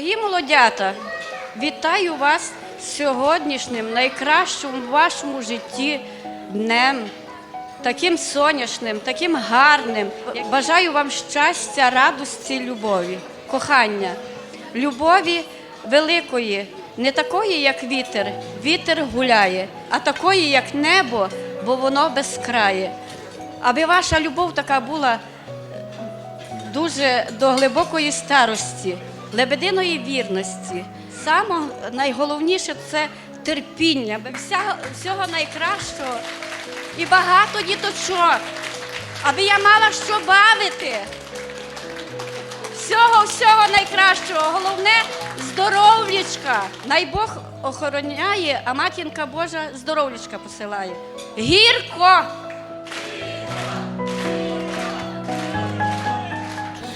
Дорогі молодята, вітаю вас сьогоднішнім найкращим в вашому житті днем, таким сонячним, таким гарним. Бажаю вам щастя, радості, любові, кохання, любові великої, не такої, як вітер, вітер гуляє, а такої, як небо, бо воно безкрає. Аби ваша любов така була дуже до глибокої старості, лебединої вірності. Саме найголовніше це терпіння, вся- всього найкращого і багато діточок, аби я мала що бавити. Всього, всього найкращого. Головне здоров'ячка. Най Бог охороняє, а матінка Божа здоров'ячка посилає. Гірко!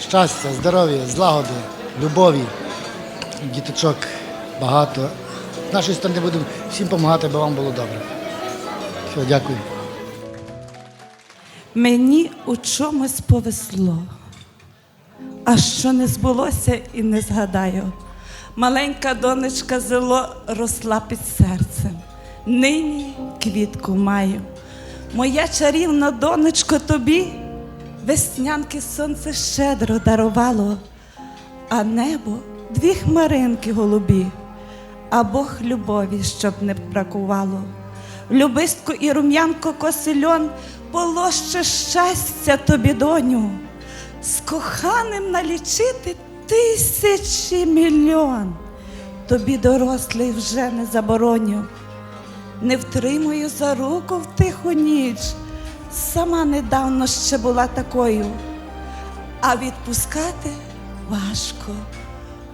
Щастя, здоров'я, злагоди, любові, діточок багато. Нашої сторони будемо всім допомагати, аби вам було добре. Все, дякую. Мені у чомусь повезло, а що не збулося і не згадаю. Маленька донечка зело росла під серцем. Нині квітку маю. Моя чарівна донечко тобі веснянки сонце щедро дарувало, а небо дві хмаринки голубі, а Бог любові, щоб не бракувало. Любистку і рум'янко косильон полоще щастя тобі, доню, з коханим налічити тисячі мільйон. Тобі дорослий вже не забороню. Не втримую за руку в тиху ніч. Сама недавно ще була такою, а відпускати важко.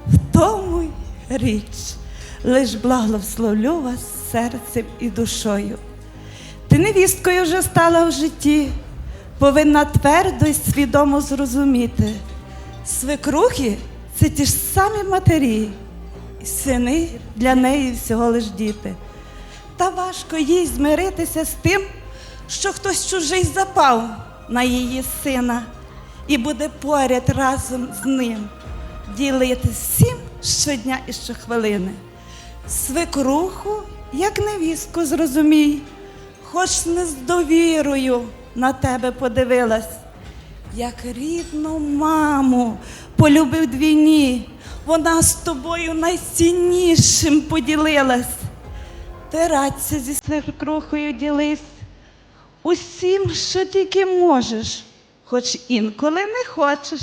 В тому й річ, лиш благословлю вас серцем і душою. Ти невісткою вже стала в житті, повинна твердо й свідомо зрозуміти. Свекрухи це ті ж самі матері, і сини для неї всього лиш діти. Та важко їй змиритися з тим, що хтось чужий запав на її сина і буде поряд разом з ним ділити всім щодня і щохвилини. Свекруху, як невістку, зрозумій, хоч не з довірою на тебе подивилась, як рідну маму полюбив двійні, вона з тобою найціннішим поділилась. Ти радься зі свекрухою ділись усім, що тільки можеш, хоч інколи не хочеш.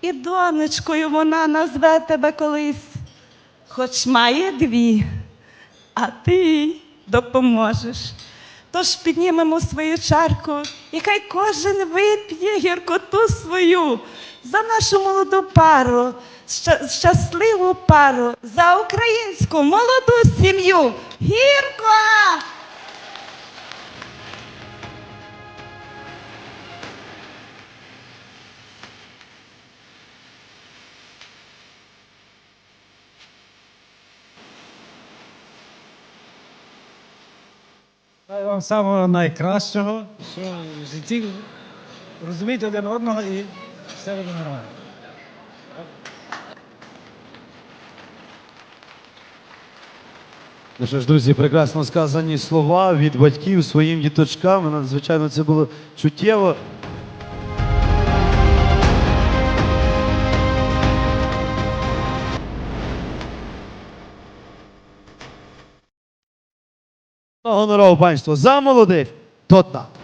І донечкою вона назве тебе колись, хоч має дві, а ти допоможеш. Тож піднімемо свою чарку, і хай кожен вип'є гіркоту свою за нашу молоду пару, щасливу пару, за українську молоду сім'ю. Гірко! Дай вам самого найкращого, що в житті розуміти один одного і все буде нормально. Ну що ж, друзі, прекрасно сказані слова від батьків своїм діточкам. Надзвичайно це було чуттєво. Гонорово панство za młodych, то так.